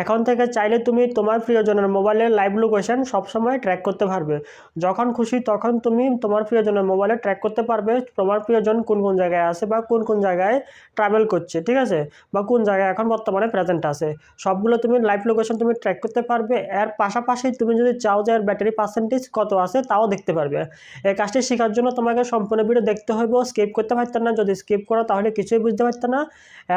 এখন থেকে চাইলে তুমি তোমার প্রিয়জনের মোবাইলের লাইভ লোকেশন সবসময় ট্র্যাক করতে পারবে। যখন খুশি তখন তুমি তোমার প্রিয়জনের মোবাইলে ট্র্যাক করতে পারবে তোমার প্রিয়জন কোন কোন জায়গায় আছে বা কোন কোন জায়গায় ট্রাভেল করছে, ঠিক আছে? বা কোন জায়গায় এখন বর্তমানে প্রেজেন্ট আছে। সবগুলো তুমি লাইভ লোকেশন তুমি ট্র্যাক করতে পারবে। এর পাশাপাশি তুমি যদি চাও যে এর ব্যাটারি পার্সেন্টেজ কত আছে তাও দেখতে পারবে। এই কাজটি শেখার জন্য তোমাকে সম্পূর্ণ ভিডিও দেখতে হবে স্কিপ করতে পারতাম না। যদি স্কিপ করো তাহলে কিছুই বুঝতে পারতাম না।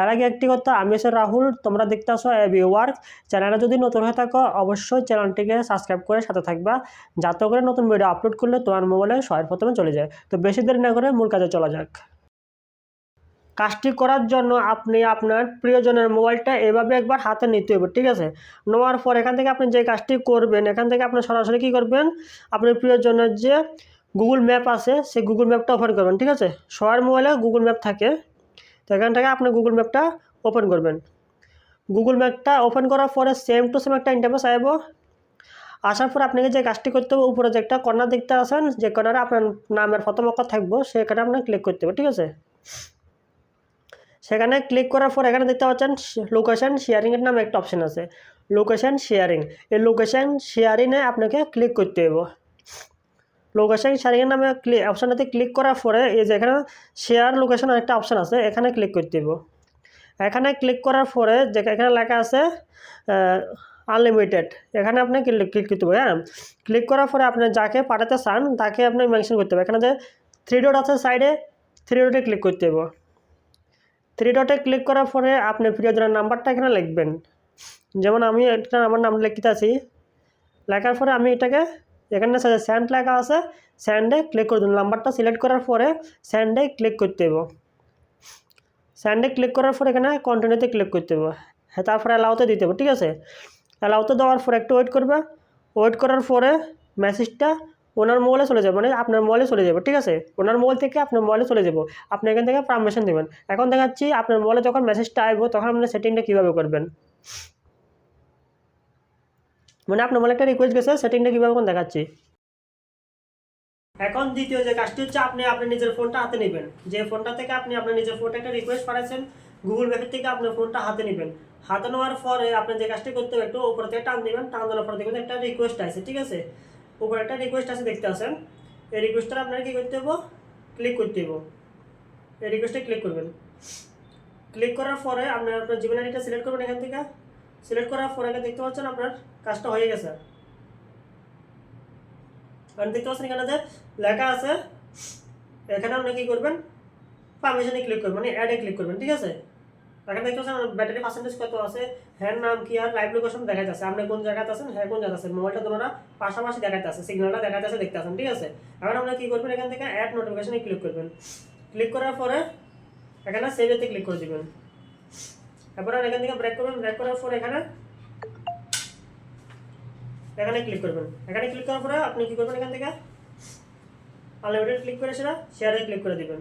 এর আগে একটি কথা, আমি রাহুল, তোমরা দেখতে আসো এবি ওয়ার্ক চ্যানেলে যদি নতুন হয়ে থাকো, অবশ্যই চ্যানেলটিকে সাবস্ক্রাইব করে সাথে থাকবা। যাতে করে নতুন ভিডিও আপলোড করলে তোমার মোবাইলে সবার প্রথমে চলে যায়। তো বেশি দেরি না করে মূল কাজে চলা যাক। কাজটি করার জন্য আপনি আপনার প্রিয়জনের মোবাইলটা এভাবে একবার হাতে নিতে হবে, ঠিক আছে? নেওয়ার পর এখান থেকে আপনি যে কাজটি করবেন, এখান থেকে আপনি সরাসরি কী করবেন? আপনার প্রিয়জনের যে গুগল ম্যাপ আছে, সেই গুগল ম্যাপটা ওপেন করবেন, ঠিক আছে? সবার মোবাইলে গুগল ম্যাপ থাকে। তো এখান থেকে আপনি গুগল ম্যাপটা ওপেন করবেন। গুগল ম্যাপটা ওপেন করার পরে সেম টু সেম একটা ইন্টারফেস আসব আসার পর আপনাকে যে কাজটি করতে হবে, উপরে যে একটা কর্নার দেখতে আসেন যে কর্নারে আপনার নামের প্রথম অক্ষর থাকব, সেখানে আপনার ক্লিক করতে হবে, ঠিক আছে? সেখানে ক্লিক করার পর এখানে দেখতে পাচ্ছেন লোকেশান শেয়ারিংয়ের নামে একটা অপশান আছে। লোকেশন শেয়ারিং এই লোকেশান শেয়ারিংয়ে আপনাকে ক্লিক করতে হবে। লোকেশন শেয়ারিংয়ের নামে ক্লিক অপশানটাতে ক্লিক করার পরে এই যে এখানে শেয়ার লোকেশান একটা অপশান আছে, এখানে ক্লিক করতে হবে। এখানে ক্লিক করার পরে যে এখানে লেখা আছে আনলিমিটেড এখানে আপনি ক্লিক করতে হবে হ্যাঁ? ক্লিক করার পরে আপনি যাকে পাঠাতে চান, তাকে আপনি মেনশন করতে হবে। এখানে যে থ্রি ডট আছে সাইডে থ্রি ডটে ক্লিক করতে হবে। থ্রি ডটে ক্লিক করার পরে আপনি প্রিয়জনের নাম্বারটা এখানে লিখবেন। যেমন আমি এটা আমার নাম লিখতে আছি। লেখার পরে আমি এটাকে এখানে স্যান্ড লেখা আছে স্যান্ডে ক্লিক করে দিন। নাম্বারটা সিলেক্ট করার পরে স্যান্ডে ক্লিক করতে হবে। স্যান্ডে ক্লিক করার পর এখানে কন্টিনিউতে ক্লিক করতে হবে। হ্যাঁ তারপরে অ্যালাউতে দিতে হবে, ঠিক আছে? অ্যালাউতে দেওয়ার পর একটু ওয়েট করবে। ওয়েট করার পরে মেসেজটা ওনার মোবাইলে চলে যাবে মানে আপনার মোবাইলে চলে যাবে, ঠিক আছে? ওনার মোবাইল থেকে আপনার মোবাইলে চলে যাব। আপনি এখান থেকে পারমিশন দেবেন। এখন দেখাচ্ছি আপনার মোবাইলে যখন মেসেজটা আসব, তখন আপনি সেটিংটা কীভাবে করবেন? মানে আপনার মোবাইলে একটা রিকোয়েস্ট গেছে সেটিংটা কীভাবে দেখাচ্ছি। এখন দ্বিতীয় যে কাজটি হচ্ছে, আপনি আপনার নিজের ফোনটা হাতে নেবেন। যে ফোনটা থেকে আপনি আপনার নিজের ফোনটা একটা রিকোয়েস্ট পাঠাচ্ছেন গুগল ম্যাপের থেকে আপনার ফোনটা হাতে নেবেন। হাতে নেওয়ার পরে আপনি যে কাজটি করতে হবে, একটু উপর থেকে টান দিবেন, টান দেওয়ার পরে দেখবেন একটা রিকোয়েস্ট আছে, ঠিক আছে? উপরে একটা রিকোয়েস্ট আছে, দেখতে আছেন? এই রিকোয়েস্টটা আপনার কি করতে হবে ক্লিক করতে হবে এই রিকোয়েস্টে ক্লিক করবেন। ক্লিক করার পরে আপনার আপনার জীবন আইডিটা সিলেক্ট করবেন এখান থেকে। সিলেক্ট করার পরে দেখতে পাচ্ছেন আপনার কাজটা হয়ে গেছে। কারণ দেখতে পাচ্ছেন এখানে যে লেখা আছে, এখানে আপনি কি করবেন? পারমিশনে ক্লিক করবেন মানে অ্যাডে ক্লিক করবেন, ঠিক আছে? এখানে দেখতে পাচ্ছেন ব্যাটারি পার্সেন্টেজ কত আছে হ্যার নাম কি আর লাইভ লোকেশন দেখা যাচ্ছে আপনি কোন জায়গাতে আছেন হ্যাঁ কোন জায়গাতে আছেন মোবাইলটা তোমরা পাশাপাশি দেখাতে আছে সিগন্যালটা দেখাতে আছে, দেখতে আছেন, ঠিক আছে? এখন আপনি কি করবেন, এখান থেকে অ্যাড নোটিফিকেশনে ক্লিক করবেন। ক্লিক করার পরে এখানে সেভেতে ক্লিক করে দিবেন। তারপরে এখান থেকে ব্রেক করবেন ব্রেক করার পরে এখানে এখানে ক্লিক করবেন। এখানে ক্লিক করার পরে আপনি কি করবেন এখান থেকে? আনলিমিটেড ক্লিক করে সেটা শেয়ারে ক্লিক করে দিবেন।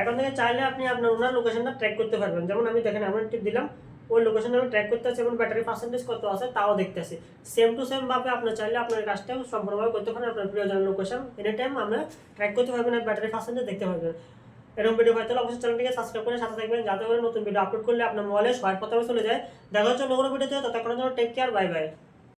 এখন থেকে চাইলে আপনি আপনার ওনার লোকেশনটা ট্র্যাক করতে পারবেন। যেমন আমি দেখেন এমন টিপ দিলাম, ওই লোকেশনটা আমি ট্র্যাক করতে আছি এবং ব্যাটারি পার্সেন্টেজ কত আছে তাও দেখতে আছি। সেম টু সেম ভাবে আপনি চাইলে আপনার কাজটা সম্পূর্ণভাবে করতে পারেন। আপনার প্রিয়জনের লোকেশন এনি টাইম আমরা ট্র্যাক করতে পারবেন ব্যাটারি পার্সেন্টেজ দেখতে পারবেন। এরকম ভিডিও পাইতে তাহলে অবশ্যই চ্যানেলটিকে সাবস্ক্রাইব করে সাথে থাকবেন। যাতে করে নতুন ভিডিও আপলোড করলে আপনার মোবাইলে সবার প্রথমে চলে যায়। দেখা হচ্ছে অন্য কোনো ভিডিওতে ততক্ষণের জন্য টেক কেয়ার বাই বাই